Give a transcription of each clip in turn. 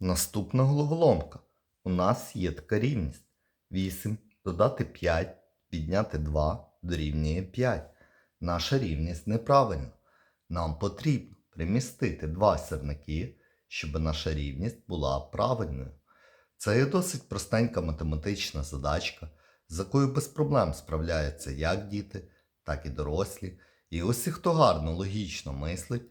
Наступна головоломка. У нас є така рівність. 8 додати 5, відняти 2 дорівнює 5. Наша рівність неправильна. Нам потрібно примістити два сірники, щоб наша рівність була правильною. Це є досить простенька математична задачка, з якою без проблем справляються як діти, так і дорослі. І усі, хто гарно логічно мислить,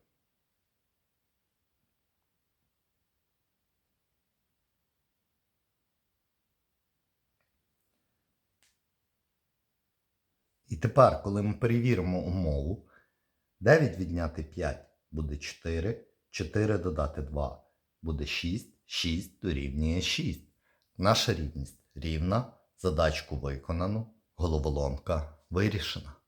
І тепер, коли ми перевіримо умову, 9 відняти 5 буде 4, 4 додати 2 буде 6, 6 дорівнює 6. Наша рівність рівна, задачку виконано, головоломка вирішена.